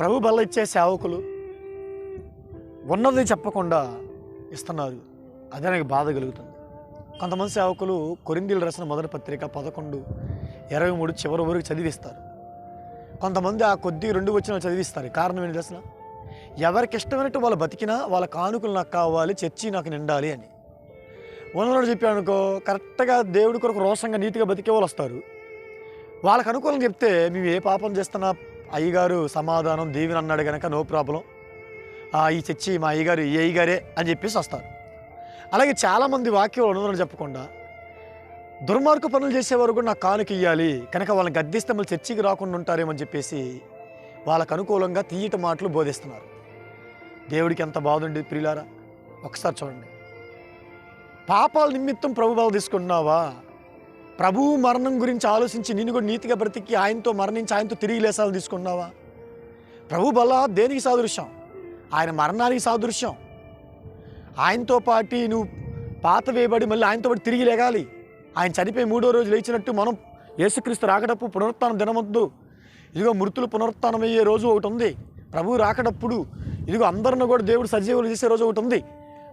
ప్రభు బల్ల ఇచ్చే సేవకులు ఉన్నది చెప్పకుండా ఇస్తున్నారు. అదే నాకు బాధ కలుగుతుంది. కొంతమంది సేవకులు కొరిందీలు రాసిన మొదటి పత్రిక పదకొండు ఇరవై మూడు చివరి వరకు చదివిస్తారు. కొంతమంది ఆ కొద్ది రెండు వచ్చిన చదివిస్తారు. కారణం ఏంటి అసలు ఎవరికి ఇష్టమైనట్టు వాళ్ళు బతికినా వాళ్ళ కానుకలు నాకు కావాలి చర్చి నాకు నిండాలి అని. ఉన్నవాడు చెప్పాను అనుకో కరెక్ట్గా దేవుడి కొరకు రోషంగా నీట్గా బతికే వాళ్ళు వస్తారు. వాళ్ళకు అనుకూలం చెప్తే మేము ఏ పాపం చేస్తున్నా అయ్యగారు సమాధానం దీవెన అన్నాడు కనుక నో ప్రాబ్లం. ఈ చర్చి మా అయ్యగారు ఈ అయ్యగారే అని చెప్పేసి వస్తారు. అలాగే చాలామంది వాక్యం ఉన్నదని చెప్పకుండా దుర్మార్గ పనులు చేసేవారు కూడా నాకు కానుక ఇవ్వాలి కనుక వాళ్ళని గద్దిస్తే మళ్ళీ చర్చికి రాకుండా ఉంటారేమని చెప్పేసి వాళ్ళకు అనుకూలంగా తీయట మాటలు బోధిస్తున్నారు. దేవుడికి ఎంత బాధ ప్రియులారా ఒకసారి చూడండి. పాపాల నిమిత్తం ప్రభు బాధ తీసుకుంటున్నావా? ప్రభువు మరణం గురించి ఆలోచించి నేను కూడా నీతిగా బ్రతికి ఆయనతో మరణించి ఆయనతో తిరిగి లేసాలు తీసుకున్నావా? ప్రభు బల దేనికి సాదృశ్యం? ఆయన మరణానికి సాదృశ్యం. ఆయనతో పాటి నువ్వు పాత వేయబడి మళ్ళీ ఆయనతో పాటు తిరిగి లేగాలి. ఆయన చనిపోయి మూడో రోజు లేచినట్టు మనం యేసుక్రీస్తు రాకటప్పుడు పునరుత్థానం దినమొద్దు ఇదిగో మృతులు పునరుత్థానం రోజు ఒకటి ఉంది. ప్రభువు రాకడప్పుడు ఇదిగో అందరిని కూడా దేవుడు సజీవులు చేసే రోజు ఒకటి ఉంది.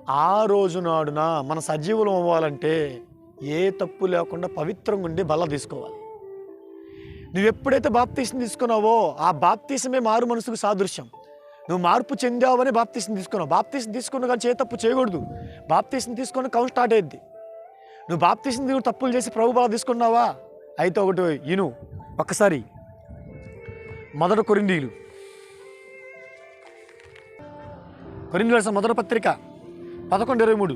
ఆ రోజు నాడున మన సజీవులం అవ్వాలంటే ఏ తప్పు లేకుండా పవిత్రంగా ఉండి బల్ల తీసుకోవాలి. నువ్వు ఎప్పుడైతే బాప్తీసం తీసుకున్నావో ఆ బాప్తీసమే మారు మనసుకు సాదృశ్యం. నువ్వు మార్పు చెందావని బాప్తీసం తీసుకున్నావు. బాప్తీసం తీసుకున్న కానీ చే తప్పు చేయకూడదు. బాప్తీసం తీసుకున్న కౌంట్ స్టార్ట్ అయ్యింది నువ్వు బాప్తీసం తప్పులు చేసి ప్రభు బాధ తీసుకున్నావా? అయితే ఒకటి ఇను. ఒక్కసారి. మొదట కొరిందీలు కొరిందీలు మొదటి పత్రిక పదకొండు ఇరవై మూడు.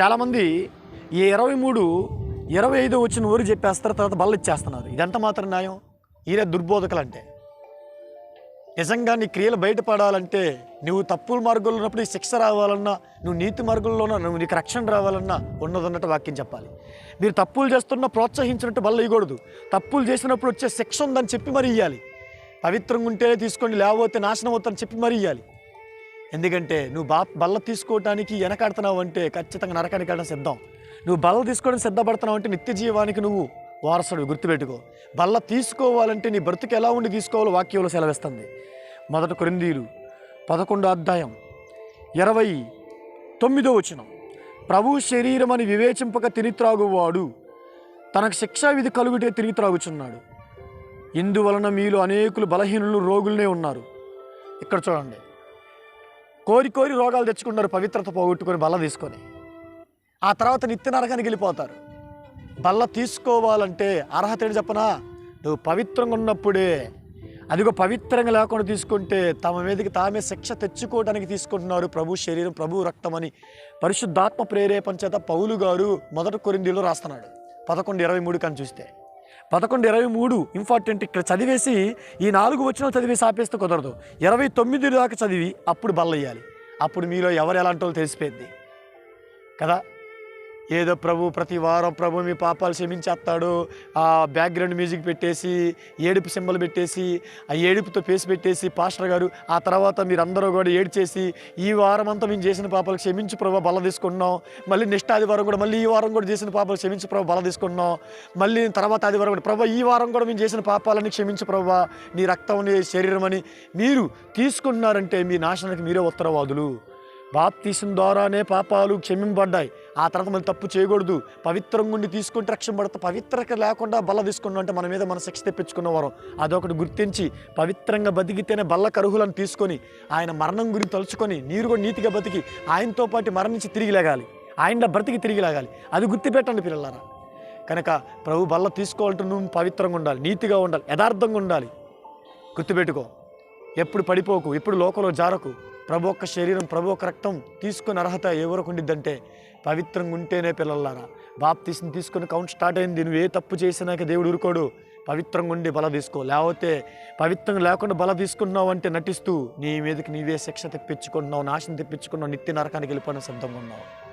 చాలామంది ఈ ఇరవై మూడు ఇరవై ఐదు వచ్చిన ఊరు చెప్పేస్తారు తర్వాత బల్ల ఇచ్చేస్తున్నారు. ఇదంత మాత్రం న్యాయం? ఈయన దుర్బోధకులు అంటే నిజంగా నీ క్రియలు బయటపడాలంటే నువ్వు తప్పుల మార్గంలో ఉన్నప్పుడు శిక్ష రావాలన్నా నువ్వు నీతి మార్గంలో నువ్వు నీకు రక్షణ రావాలన్నా ఉన్నదన్నట్టు వాక్యం చెప్పాలి. మీరు తప్పులు చేస్తున్నా ప్రోత్సహించినట్టు బల్ల ఇవ్వకూడదు తప్పులు చేసినప్పుడు వచ్చే శిక్ష ఉందని చెప్పి మరీ ఇవ్వాలి పవిత్రంగా ఉంటేనే తీసుకోండి లేకపోతే నాశనం అవుతుందని చెప్పి మరీ ఇవ్వాలి ఎందుకంటే నువ్వు బా బల్ల తీసుకోవటానికి వెనకాడుతున్నావు అంటే ఖచ్చితంగా నరకానికి వెళ్ళడం సిద్ధం. నువ్వు బల్ల తీసుకోవడం సిద్ధపడుతున్నావు అంటే నిత్య జీవానికి నువ్వు వారసుడు గుర్తుపెట్టుకో. బల్ల తీసుకోవాలంటే నీ బ్రతుకు ఎలా ఉండి తీసుకోవాలో వాక్యంలో సెలవిస్తుంది. మొదట కొరిందీలు పదకొండో అధ్యాయం ఇరవై తొమ్మిదో వచనం. ప్రభు శరీరం అని వివేచింపక తిని త్రాగువాడు తనకు శిక్షా విధి కలుగుటే తిరిగి త్రాగుచున్నాడు. ఇందువలన మీలో అనేకులు బలహీనులు రోగులనే ఉన్నారు. ఇక్కడ చూడండి. కోరి కోరి రోగాలు తెచ్చుకున్నారు పవిత్రత పోగొట్టుకొని బల్ల తీసుకొని. ఆ తర్వాత నిత్య నరకానికి వెళ్ళిపోతారు. బల్ల తీసుకోవాలంటే అర్హత ఏంటి చెప్పనా? నువ్వు పవిత్రంగా ఉన్నప్పుడే అదిగో పవిత్రంగా లేకుండా తీసుకుంటే తమ మీదకి తామే శిక్ష తెచ్చుకోవడానికి తీసుకుంటున్నారు ప్రభు శరీరం ప్రభు రక్తం అని పరిశుద్ధాత్మ ప్రేరేపణ చేత పౌలు గారు మొదటి కొరిందీలో రాస్తున్నాడు. పదకొండు ఇరవై మూడు కని చూస్తే. పదకొండు ఇరవై మూడు ఇంపార్టెంట్ ఇక్కడ చదివేసి ఈ నాలుగు వచ్చిన చదివేసి ఆపేస్తే కుదరదు. ఇరవై తొమ్మిది దాకా చదివి అప్పుడు బల్లయ్యాలి అప్పుడు మీలో ఎవరు ఎలాంటి వాళ్ళు తెలిసిపోయింది? కదా? ఏదో ప్రభు ప్రతి వారం ప్రభు మీ పాపాలు క్షమించేస్తాడు. ఆ బ్యాక్గ్రౌండ్ మ్యూజిక్ పెట్టేసి ఏడుపు సింబల్ పెట్టేసి ఆ ఏడుపుతో పేసి పెట్టేసి పాస్టర్ గారు ఆ తర్వాత మీరందరూ కూడా ఏడ్చేసి ఈ వారం అంతా మేము చేసిన పాపాలు క్షమించు ప్రభు బల తీసుకున్నాం. మళ్ళీ నెక్స్ట్ ఆదివారం కూడా మళ్ళీ ఈ వారం కూడా చేసిన పాపాలు క్షమించు ప్రభు బల తీసుకున్నాం. మళ్ళీ తర్వాత ఆదివారం కూడా ప్రభు ఈ వారం కూడా మేము చేసిన పాపాలని క్షమించు ప్రభు నీ రక్తం నీ శరీరం అని మీరు తీసుకున్నారంటే మీ నాశనానికి మీరే ఉత్తరవాదులు. బాప్తీసం ద్వారానే పాపాలు క్షమింపబడ్డాయి. ఆ తర్వాత మళ్ళీ తప్పు చేయకూడదు. పవిత్రంగా ఉండి తీసుకుంటే రక్షింపడతా పవిత్రత లేకుండా బల్ల తీసుకున్నాం అంటే మన మీద మన శిక్ష తెప్పించుకున్నవారం అదొకటి గుర్తించి పవిత్రంగా బతికితేనే బల్ల కరుహులను తీసుకొని ఆయన మరణం గురించి తలుచుకొని నీరు కూడా నీతిగా బతికి ఆయనతో పాటు మరణించి తిరిగి లేగాలి. ఆయన బ్రతికి తిరిగి లేగాలి. అది గుర్తుపెట్టండి పిల్లలారా. కనుక ప్రభు బల్ల తీసుకోవాలంటే నువ్వు పవిత్రంగా ఉండాలి నీతిగా ఉండాలి యథార్థంగా ఉండాలి. గుర్తుపెట్టుకో. ఎప్పుడు పడిపోకు ఎప్పుడు లోకంలో జారకు. ప్రభు ఒక్క శరీరం ప్రభు ఒక రక్తం తీసుకుని అర్హత ఎవరికి ఉండిద్దంటే పవిత్రంగా ఉంటేనే పిల్లలారా. బాప్ తీసుకుని కౌంట్ స్టార్ట్ అయింది. నువ్వు ఏ తప్పు చేసినాక దేవుడు ఊరుకోడు. పవిత్రంగా ఉండి బల తీసుకో. లేకపోతే పవిత్రంగా లేకుండా బల తీసుకున్నావు అంటే నటిస్తూ నీ మీదకి నీవే శిక్ష తెప్పించుకున్నావు నాశనం తెప్పించుకున్నావు నిత్య నరకానికి వెళ్ళిపోయిన సిద్ధంగా ఉన్నావు.